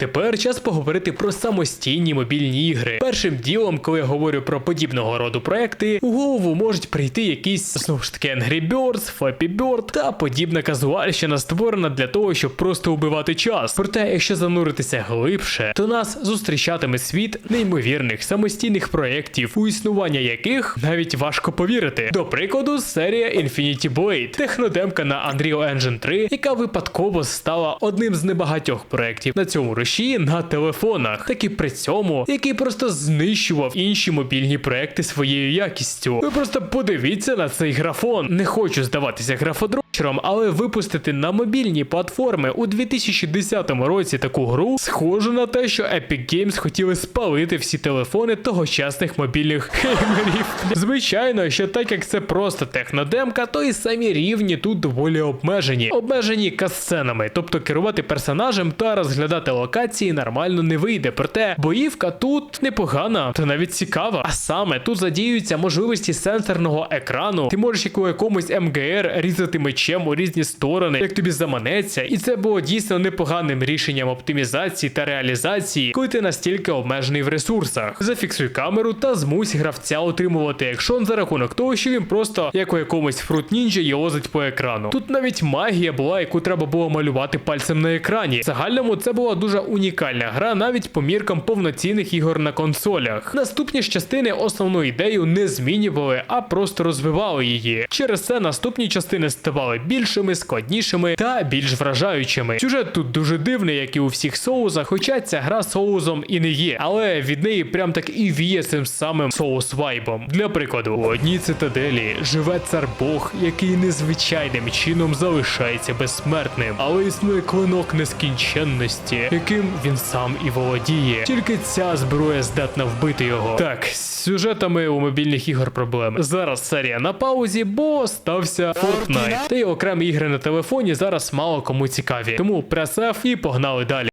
Тепер час поговорити про самостійні мобільні ігри. Першим ділом, коли я говорю про подібного роду проекти, у голову можуть прийти якісь знову ж таки Angry Birds, Flappy Bird та подібна казуальщина створена для того, щоб просто убивати час. Проте, якщо зануритися глибше, то нас зустрічатиме світ неймовірних самостійних проєктів, у існування яких навіть важко повірити. До прикладу, серія Infinity Blade, технодемка на Unreal Engine 3, яка випадково стала одним з небагатьох проєктів на цьому руші на телефонах, так і при цьому, який просто знищував інші мобільні проекти своєю якістю. Ви просто подивіться на цей графон. Не хочу здаватися графодрочером, але випустити на мобільні платформи у 2010 році таку гру схоже на те, що Epic Games хотіли спалити всі телефони тогочасних мобільних геймерів. Звичайно, що так як це просто технодемка, то і самі рівні тут доволі обмежені, обмежені касценами, тобто керувати персонажем та розглядати локації нормально не вийде. Проте боївка тут непогана та навіть цікава. А саме тут задіюються можливості сенсорного екрану. Ти можеш як у якомусь МГР різати мечем у різні сторони, як тобі заманеться, і це було дійсно непоганим рішенням оптимізації та реалізації, коли ти настільки обмежений в ресурсах. Зафіксуй камеру та змусь гравця отримувати екшон за рахунок того, що він просто як у якомусь фрут нінджа йозить по екрану. Тут навіть магія була, яку треба було малювати пальцем на екрані. В загальному це була дуже унікальна гра, навіть по міркам повноцінних ігор на консолях. Наступні ж частини основну ідею не змінювали, а просто розвивали її. Через це наступні частини ставали більшими, складнішими та більш вражаючими. Сюжет тут дуже дивний, як і у всіх соузах, хоча ця гра соузом і не є, але від неї прям так і віє цим самим соус вайбом. Для прикладу, у одній цитаделі живе цар Бог, який незвичайним чином залишається безсмертним, але існує клинок нескінченності, яким він сам і володіє. Тільки ця зброя здатна вбити його. Так, з сюжетами у мобільних ігор проблеми. Зараз серія на паузі, бо стався Fortnite. Та й окремі ігри на телефоні зараз мало кому цікаві. Тому пресев і погнали далі.